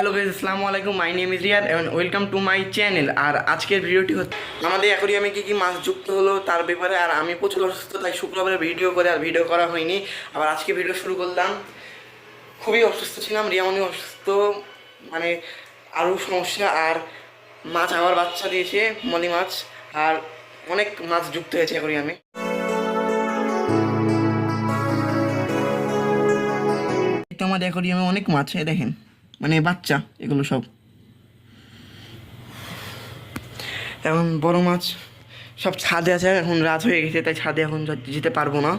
Hello guys আসসালামু আলাইকুম। My name is Riyad and welcome to my channel আর আজকের ভিডিওটি হচ্ছে আমাদের অ্যাকোরিয়ামে কী কী মাছ যুক্ত হলো তার ব্যাপারে, আর আমি প্রচুর অসুস্থ, তাই শুক্রবারে ভিডিও করে আর ভিডিও করা হয়নি। আবার আজকে ভিডিও শুরু করলাম। খুবই অসুস্থ ছিলাম রিয়ামনি অসুস্থ। মানে আরও সমস্যা, আর মাছ আবার বাচ্চা দিয়েছে, মলি মাছ। আর অনেক মাছ যুক্ত হয়েছে অ্যাকোরিয়ামে। তো আমাদের অ্যাকোরিয়ামে অনেক মাছ দেখেন। মানে বাচ্চা, এগুলো সব। এখন বড় মাছ সব ছাদে আছে, এখন রাত হয়ে গেছে, তাই ছাদে এখন যেতে পারব না।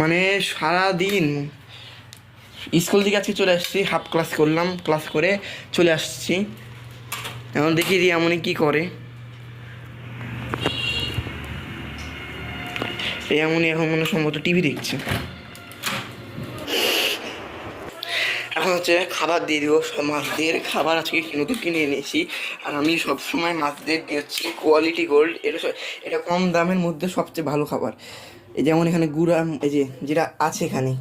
মানে সারা দিন স্কুল থেকে আজকে চলে আসছি হাফ ক্লাস করলাম ক্লাস করে চলে আসছি। এখন দেখি রিয়ামনি কি করে। রিয়ামনি এখন মনে সম্ভবত টিভি দেখছে এখন হচ্ছে খাবার দিয়ে দিব। সব মাছদের খাবার আজকে নতুন কিনে এনেছি। আর আমি সবসময় মাছদের দিচ্ছি কোয়ালিটি গোল্ড এটা এটা কম দামের মধ্যে সবচেয়ে ভালো খাবার। এই যেমন এখানে গুঁড়া, এই যে যেটা আছে এখানে।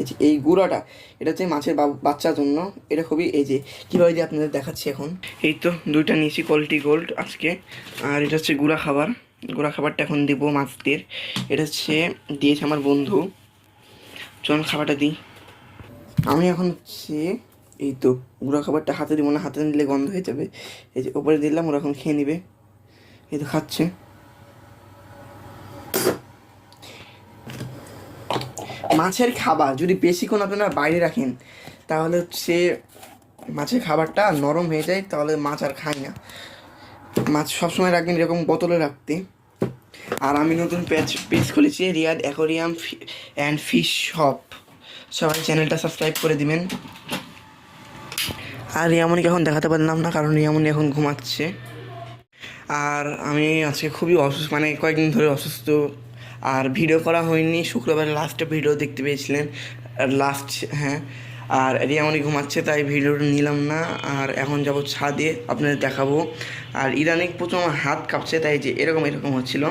এই যে এই গুঁড়াটা, এটা হচ্ছে মাছের বাচ্চার জন্য। এটা খুবই এই যে, কীভাবে যে আপনাদের দেখাচ্ছি এখন। এই তো দুইটা নিয়েছি কোয়ালিটি গোল্ড আজকে। আর এটা হচ্ছে গুঁড়া খাবার। গুঁড়া খাবারটা এখন দেবো মাছদের। এটা হচ্ছে, দিয়েছে আমার বন্ধু। চলুন খাবারটা দিই। আমি এখন হচ্ছে এই তো গুঁড়া খাবারটা হাতে দিব না, হাতে নিলে গন্ধ হয়ে যাবে। এই যে ওপরে দিলাম, ওরা এখন খেয়ে নেবে। এই তো খাচ্ছে। মাছের খাবার যদি বেশিক্ষণ আপনারা বাইরে রাখেন, তাহলে হচ্ছে মাছের খাবারটা নরম হয়ে যায়, তাহলে মাছ আর খায় না। মাছ সবসময় রাখবেন এরকম বোতলে রাখতে। আর আমি নতুন পেজ পেজ খুলেছি, Riyad aquarium and fish shop. সবাই চ্যানেলটা সাবস্ক্রাইব করে দিবেন। আর রিয়ামনিকে এখন দেখাতে পারলাম না, কারণ রিয়ামনি এখন ঘুমাচ্ছে। আর আমি আজকে খুবই অসুস্থ মানে কয়েকদিন ধরে অসুস্থ। আর ভিডিও করা হয়নি শুক্রবার লাস্টে ভিডিও দেখতে পেয়েছিলেন। লাস্ট হ্যাঁ। আর রিয়ামনি ঘুমাচ্ছে, তাই ভিডিওটা নিলাম না। আর এখন যাব ছাদে, আপনাদের দেখাবো। আর ইদানিক প্রচুর আমার হাত কাঁপছে, তাই যে এরকম এরকম হচ্ছিল।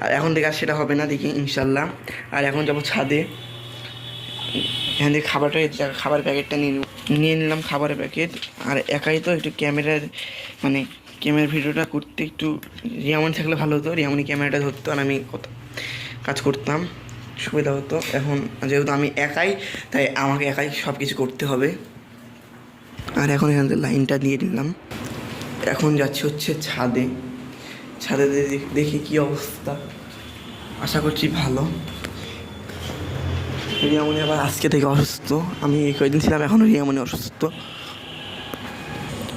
আর এখন থেকে আর সেটা হবে না, দেখি, ইনশাল্লাহ। আর এখন যাব ছাদে। এখান থেকে খাবারটা খাবার প্যাকেটটা নিয়ে নিয়ে নিলাম খাবারের প্যাকেট। আর একাই তো একটু ক্যামেরার মানে ক্যামেরার ভিডিওটা করতে একটু রিয়ামনি থাকলে ভালো হতো। রিয়ামনি ক্যামেরাটা ধরতো আর আমি কত কাজ করতাম, সুবিধা হতো। এখন যেহেতু আমি একাই, তাই আমাকে একাই সব কিছু করতে হবে। আর এখন এখান থেকে লাইনটা দিয়ে দিলাম। এখন যাচ্ছি হচ্ছে ছাদে। ছাদে দেখি কি অবস্থা। আশা করছি ভালো। রিয়ামনি আবার আজকে থেকে অসুস্থ। আমি এই কয়েকদিন ছিলাম এখনও রিয়ামনি অসুস্থ।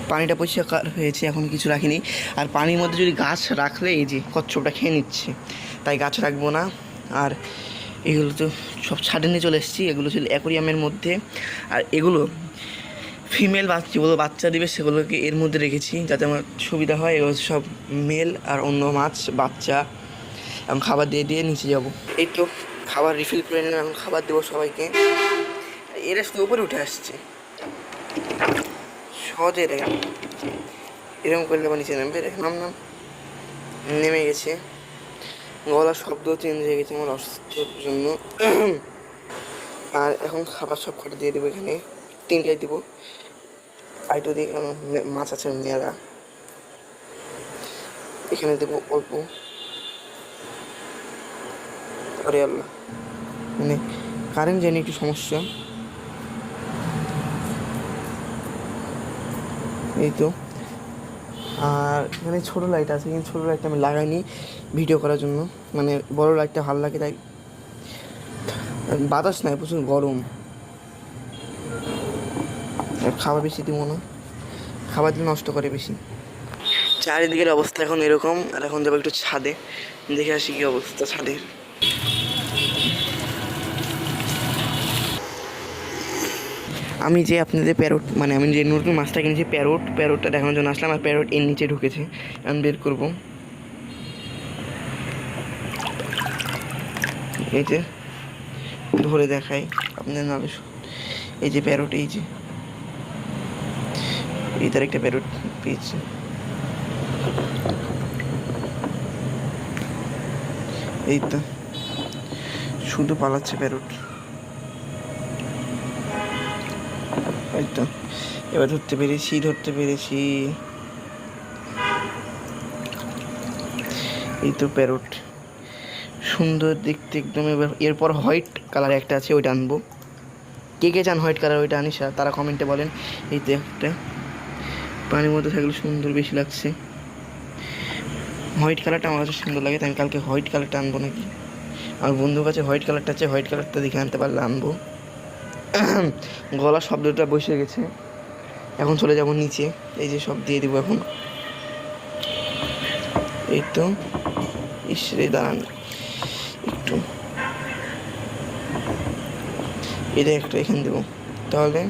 পানিটা পরিষ্কার হয়েছে, এখন কিছু রাখিনি। আর পানির মধ্যে যদি গাছ রাখলে, এই যে কচ্ছপটা খেয়ে নিচ্ছে, তাই গাছ রাখব না। আর এগুলো তো সব ছাড়ে নিয়ে চলে এসেছি, এগুলো ছিল অ্যাকোরিয়ামের মধ্যে। আর এগুলো ফিমেল বাচ্চা যেগুলো বাচ্চা দিবে, সেগুলোকে এর মধ্যে রেখেছি, যাতে আমার সুবিধা হয়। এগুলো সব মেল আর অন্য মাছ, বাচ্চা। এবং খাবার দিয়ে দিয়ে নিচে যাব। এই তো খাবার রিফিল করে নিলাম, এখন খাবার দেবো সবাইকে। এরা শুধু উপরে উঠে আসছে। সহজে রে এরকম করলে আবার নিচে নামবে। নাম নাম। নেমে গেছে। গলার শব্দ চেঞ্জ হয়ে গেছে আমার অসুস্থর জন্য। আর এখন খাবার সব কটা দিয়ে দেবো এখানে। তিনটাই দেবো। আইটো দিয়ে মাছ আছে মেলা এখানে দেবো অল্প। আরে আল্লাহ মানে কারেন্ট জানি একটু সমস্যা। এই তো। আর এখানে ছোটো লাইট আছে, কিন্তু ছোটো লাইটটা আমি লাগাইনি ভিডিও করার জন্য। মানে বড় লাইটটা ভালো লাগে তাই। বাতাস নাই, প্রচুর গরম। খাবার বেশি দিব না। খাবার দিলে নষ্ট করে বেশি। চারিদিকের অবস্থা এখন এরকম, আর এখন যাব একটু ছাদে। দেখে আসি কি অবস্থা ছাদের। আমি যে আপনাদের প্যারোট মানে আমি যে নতুন মাছটা কিনেছি, প্যারোট, প্যারোটটা দেখানোর জন্য আসলাম আর প্যারোট এর নিচে ঢুকেছে। আমি বের করব। এই যে, ধরে দেখাই আপনাদের নামে। এই যে প্যারোট, এই যে। এই তার একটা প্যারোট পেয়েছি। এই তো, শুধু পালাচ্ছে প্যারোট। তো এবার ধরতে পেরেছি ধরতে পেরেছি। এই তো প্যারট। সুন্দর দেখতে একদম। এবার এরপর হোয়াইট কালার একটা আছে, ওইটা আনব। কে কে চান হোয়াইট কালার, ওইটা আনিস, তারা কমেন্টে বলেন। এই তো একটা। পানির মধ্যে থাকলে সুন্দর বেশি লাগছে। হোয়াইট কালারটা আমার কাছে সুন্দর লাগে, তাই আমি কালকে হোয়াইট কালারটা আনব নাকি? আমার বন্ধুর কাছে হোয়াইট কালারটা আছে, হোয়াইট কালারটা দেখে আনতে পারলে আনব। গলা শব্দটা বসে গেছে। এখন চলে যাব নিচে। এই যে সব দিয়ে দিব এখন। এই তো। ইসরে দাঁড়ান। একটু। এটা একটা, এখানে দেবো। তাহলে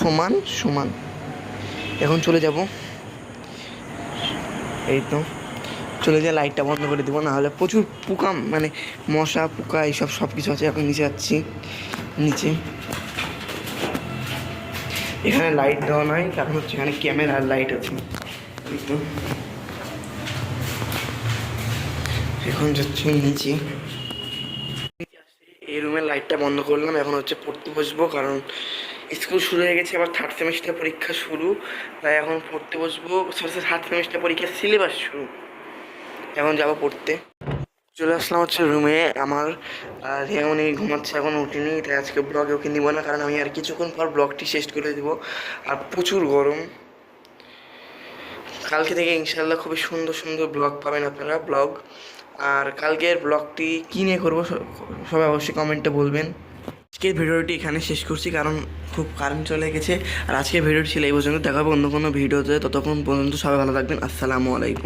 সমান সমান। এখন চলে যাব। এই তো। চলে যায় লাইটটা বন্ধ করে দেবো না হলে প্রচুর পোকা মানে মশা, পোকা, এইসব সব কিছু আছে। এখন নিচে যাচ্ছি। নিচে। এখানে লাইট দেওয়া নয় কারণ হচ্ছে এখানে ক্যামেরার লাইট আছে। এখন যাচ্ছি নিচে। এই রুমের লাইটটা বন্ধ করলাম, এখন হচ্ছে পড়তে বসবো, কারণ স্কুল শুরু হয়ে গেছে আবার থার্ড সেমিস্টার পরীক্ষা শুরু। তাই এখন পড়তে বসবো থার্ড সেমিস্টার পরীক্ষার সিলেবাস শুরু। এখন যাব পড়তে। চলে আসলাম হচ্ছে রুমে আমার রেমনি ঘুমাচ্ছে, এখন উঠিনি, তাই আজকে ব্লগে ওকে নিব না, কারণ আমি আর কিছুক্ষণ পর ব্লগটি শেষ করে দেবো। আর প্রচুর গরম। কালকে থেকে ইনশাল্লাহ খুবই সুন্দর সুন্দর ব্লগ পাবেন আপনারা ব্লগ আর কালকের ব্লগটি কী নিয়ে করব সবাই অবশ্যই কমেন্টে বলবেন। আজকের ভিডিওটি এখানে শেষ করছি, কারণ খুব কারেন্ট চলে গেছে। আর আজকের ভিডিওটি ছিল এই পর্যন্ত, দেখা হবে অন্য কোনো ভিডিওতে, ততক্ষণ পর্যন্ত সবাই ভালো থাকবেন, আসসালামু আলাইকুম।